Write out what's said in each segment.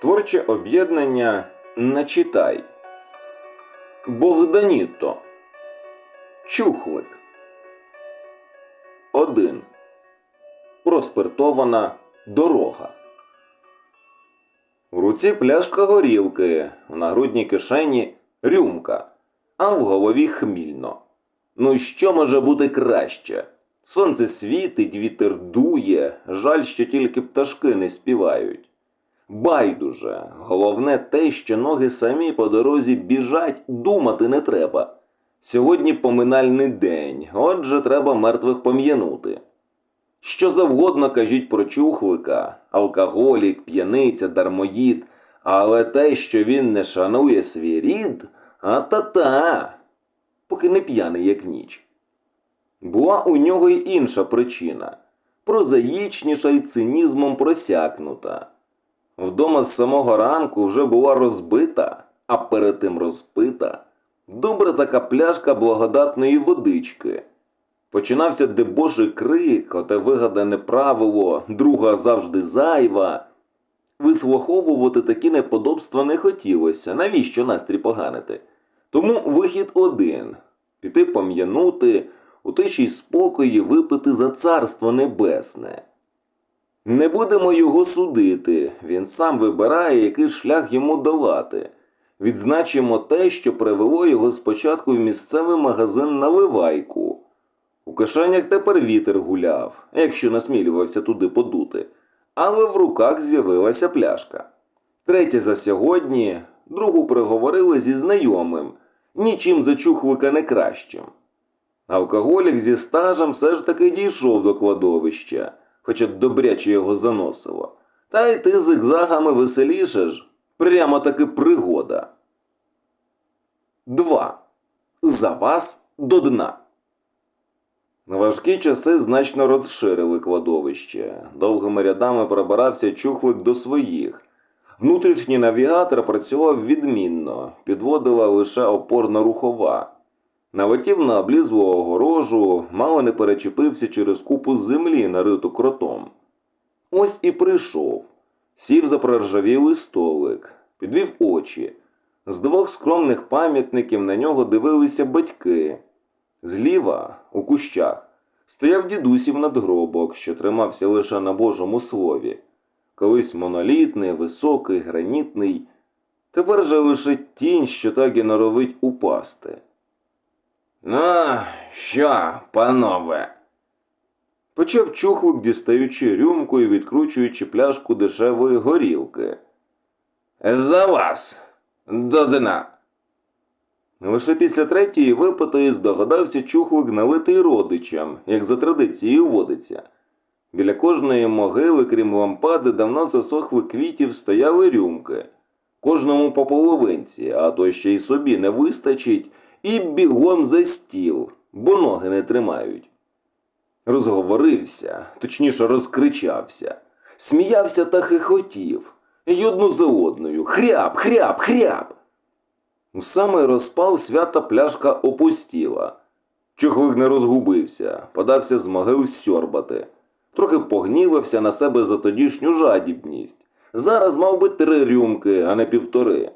Творче об'єднання Начитай. Богданіто. Чухлик. 1. Проспиртована дорога. В руці пляшка горілки, в нагрудній кишені рюмка, а в голові хмільно. Ну що може бути краще? Сонце світить, вітер дує, жаль, що тільки пташки не співають. Байдуже, головне те, що ноги самі по дорозі біжать, думати не треба. Сьогодні поминальний день, отже, треба мертвих пом'янути. Що завгодно кажіть про чухлика, алкоголік, п'яниця, дармоїд, але те, що він не шанує свій рід, а та-та, поки не п'яний, як ніч. Була у нього й інша причина прозаїчніша й цинізмом просякнута. Вдома з самого ранку вже була розбита, а перед тим розпита. Добра така пляшка благодатної водички. Починався дебоший крик, оте вигадане правило, друга завжди зайва. Вислуховувати такі неподобства не хотілося, навіщо настрій поганити? Тому вихід один піти пом'янути, у тиші спокої випити за царство небесне. Не будемо його судити, він сам вибирає, який шлях йому долати. Відзначимо те, що привело його спочатку в місцевий магазин наливайку. У кишенях тепер вітер гуляв, якщо насмілювався туди подути, але в руках з'явилася пляшка. Третє за сьогодні, другу приговорили зі знайомим, нічим за чухлика не кращим. Алкоголік зі стажем все ж таки дійшов до кладовища, хоча добряче його заносило. Та й ти зигзагами веселішеш, прямо таки пригода. 2. За вас до дна. Важкі часи значно розширили кладовище. Довгими рядами пробирався чухлик до своїх. Внутрішній навігатор працював відмінно, підводила лише опорно-рухова. Налетів на облізлу огорожу, мало не перечепився через купу землі, нариту кротом. Ось і прийшов. Сів за проржавілий столик, підвів очі. З двох скромних пам'ятників на нього дивилися батьки. Зліва, у кущах, стояв дідусів надгробок, що тримався лише на Божому слові. Колись монолітний, високий, гранітний. Тепер же лише тінь, що так і норовить упасти. Ну, що, панове? Почав чухлик, дістаючи рюмку і відкручуючи пляшку дешевої горілки. За вас, до дна. Лише після третьої випитої здогадався чухлик налитий родичам, як за традицією водиться. Біля кожної могили, крім лампади, давно засохли квітів, стояли рюмки. Кожному по половинці, а то ще й собі не вистачить, і бігом за стіл, бо ноги не тримають. Розговорився, точніше розкричався, сміявся та хихотів, і одну за одною хряб, хряб, хряб. У самий розпал свята пляшка опустіла. Чухлик не розгубився, подався з могил сьорбати. Трохи погнівався на себе за тодішню жадібність. Зараз мав би три рюмки, а не півтори.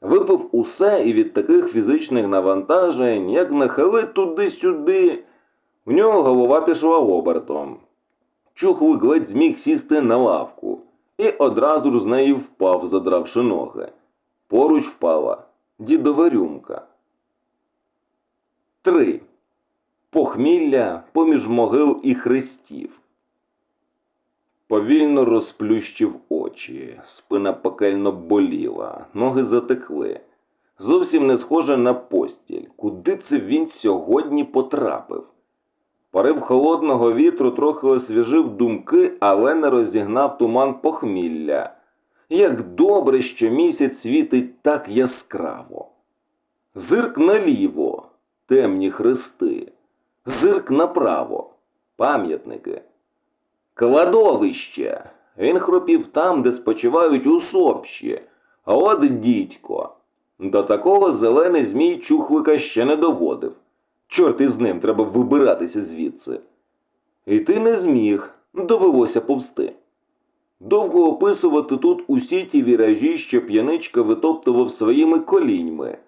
Випив усе і від таких фізичних навантажень, як нахили туди-сюди. У нього голова пішла обертом. Чухлик ледь зміг сісти на лавку і одразу ж з неї впав, задравши ноги. Поруч впала дідова рюмка. 3. Похмілля поміж могил і хрестів. Повільно розплющив очі, спина пекельно боліла, ноги затекли. Зовсім не схоже на постіль. Куди це він сьогодні потрапив? Порив холодного вітру трохи освіжив думки, але не розігнав туман похмілля. Як добре, що місяць світить так яскраво. Зирк наліво, темні хрести, зирк направо, пам'ятники. Кладовище. Він хропів там, де спочивають усопші. От дідько. До такого зелений змій чухлика ще не доводив. Чорт із ним треба вибиратися звідси. І ти не зміг, довелося повсти. Довго описувати тут усі ті віражі, що п'яничка витоптував своїми коліньми.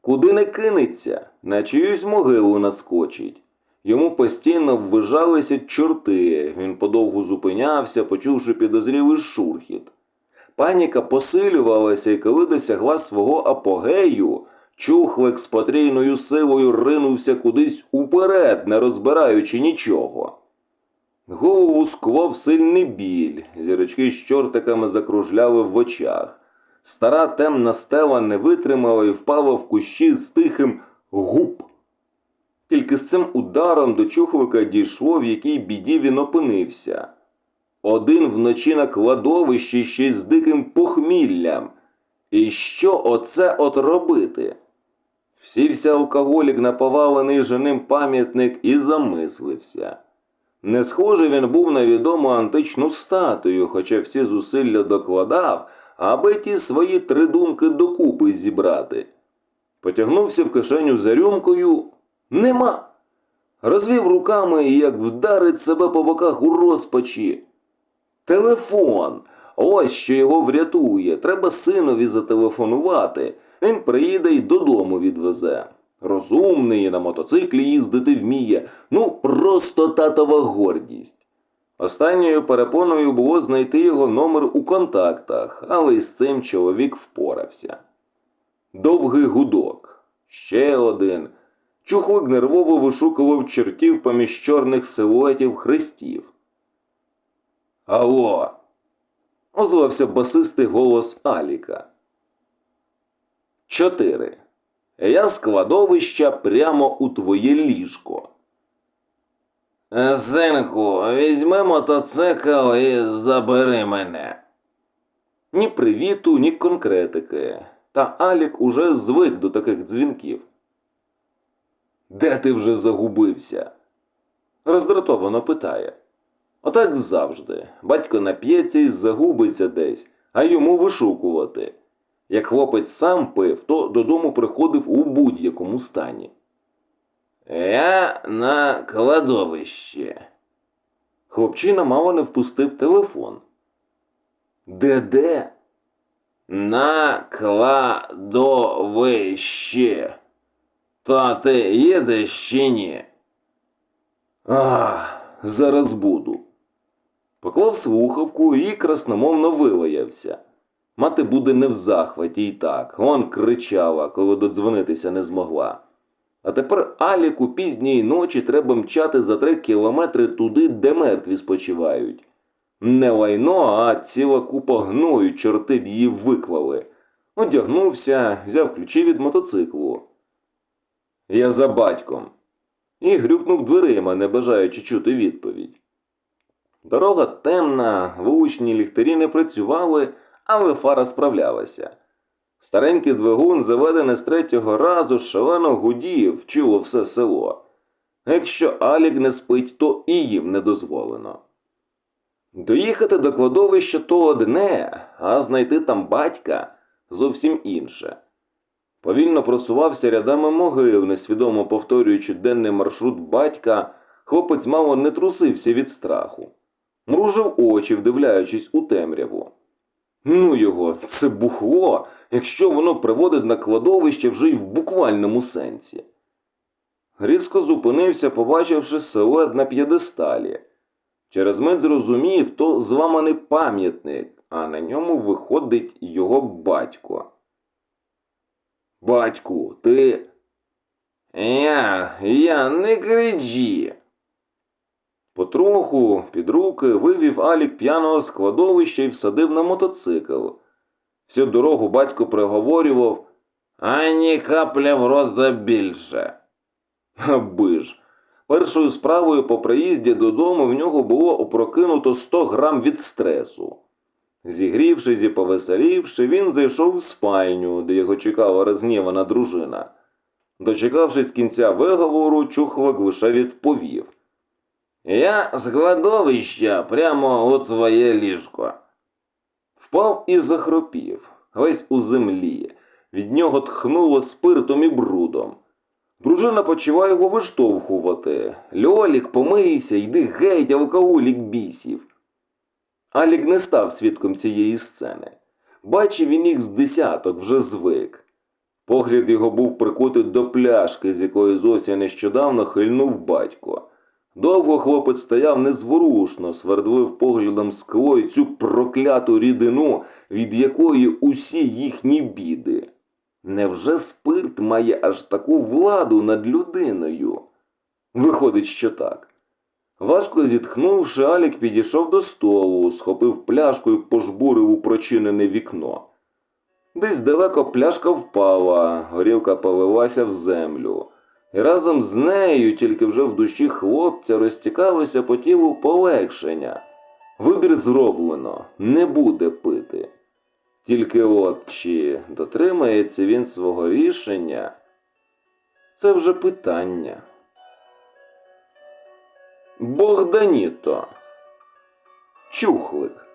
Куди не кинеться, на чиюсь могилу наскочить. Йому постійно ввижалися чорти, він подовгу зупинявся, почувши підозрілий шурхіт. Паніка посилювалася, і коли досягла свого апогею, чухлик з потрійною силою ринувся кудись уперед, не розбираючи нічого. Голову скував сильний біль, зірочки з чортиками закружляли в очах. Стара темна стела не витримала і впала в кущі з тихим гуп. Тільки з цим ударом до чухлика дійшло, в якій біді він опинився. Один вночі на кладовищі ще й з диким похміллям. І що оце от робити? Всівся алкоголік на повалений женим пам'ятник і замислився. Не схожий він був на відому античну статую, хоча всі зусилля докладав, аби ті свої три думки докупи зібрати. Потягнувся в кишеню за рюмкою нема. Розвів руками як вдарить себе по боках у розпачі. Телефон. Ось що його врятує. Треба синові зателефонувати. Він приїде й додому відвезе. Розумний, на мотоциклі їздити вміє. Ну, просто татова гордість. Останньою перепоною було знайти його номер у контактах, але й з цим чоловік впорався. Довгий гудок. Ще один. Чухлик нервово вишукував чертів поміж чорних силуетів хрестів. Алло. озвався басистий голос Аліка. Чотири. Я з кладовища прямо у твоє ліжко. Синку, візьми мотоцикл і забери мене. Ні привіту, ні конкретики. Та Алік уже звик до таких дзвінків. Де ти вже загубився? роздратовано питає. Отак завжди. Батько нап'ється і загубиться десь, а йому вишукувати. Як хлопець сам пив, то додому приходив у будь-якому стані. Я на кладовищі. Хлопчина мало не впустив телефон. Де де? На кладовище. Та ти їдеш чи ні? Ах, зараз буду. Поклав слухавку і красномовно вилаявся. Мати буде не в захваті й так. Он кричала, коли додзвонитися не змогла. А тепер Аліку пізньої ночі треба мчати за три кілометри туди, де мертві спочивають. Не лайно, а ціла купа гною чорти б її виклали. Одягнувся, взяв ключі від мотоциклу. Я за батьком. І грюкнув дверима, не бажаючи чути відповідь. Дорога темна, вуличні ліхтарі не працювали, але фара справлялася. Старенький двигун, заведений з третього разу, шалено гудів, чуло все село. Якщо Алік не спить, то і їм не дозволено. Доїхати до кладовища то одне, а знайти там батька зовсім інше. Повільно просувався рядами могил, несвідомо повторюючи денний маршрут батька, хлопець мало не трусився від страху. Мружив очі, вдивляючись у темряву. Ну його, це бухло, якщо воно приводить на кладовище вже й в буквальному сенсі. Різко зупинився, побачивши силует на п'єдесталі. Через мить зрозумів, то зламаний пам'ятник, а на ньому виходить його батько. Батьку, ти. Я, я не кричи. Потроху під руки вивів Алік п'яного складовища і всадив на мотоцикл. Всю дорогу батько приговорював ані капля в рота більше. Аби ж. Першою справою по приїзді додому в нього було опрокинуто 100 грам від стресу. Зігрівшись і повеселівши, він зайшов в спальню, де його чекала розгнівана дружина. Дочекавшись кінця виговору, чухлик лише відповів. Я з кладовища прямо у твоє ліжко. Впав і захропів, весь у землі. Від нього тхнуло спиртом і брудом. Дружина почала його виштовхувати. Льолік, помийся, йди геть, алкоголік бісів. Алік не став свідком цієї сцени. Бачив він їх з десяток, вже звик. Погляд його був прикутий до пляшки, з якої зовсім нещодавно хильнув батько. Довго хлопець стояв незворушно, свердлив поглядом скло й цю прокляту рідину, від якої усі їхні біди. Невже спирт має аж таку владу над людиною? Виходить, що так. Важко зітхнувши, Алік підійшов до столу, схопив пляшку і пожбурив у прочинене вікно. Десь далеко пляшка впала, горілка полилася в землю. І разом з нею, тільки вже в душі хлопця, розтікалося по тілу полегшення. Вибір зроблено, не буде пити. Тільки от чи дотримається він свого рішення, це вже питання. Богданіто. Чухлик.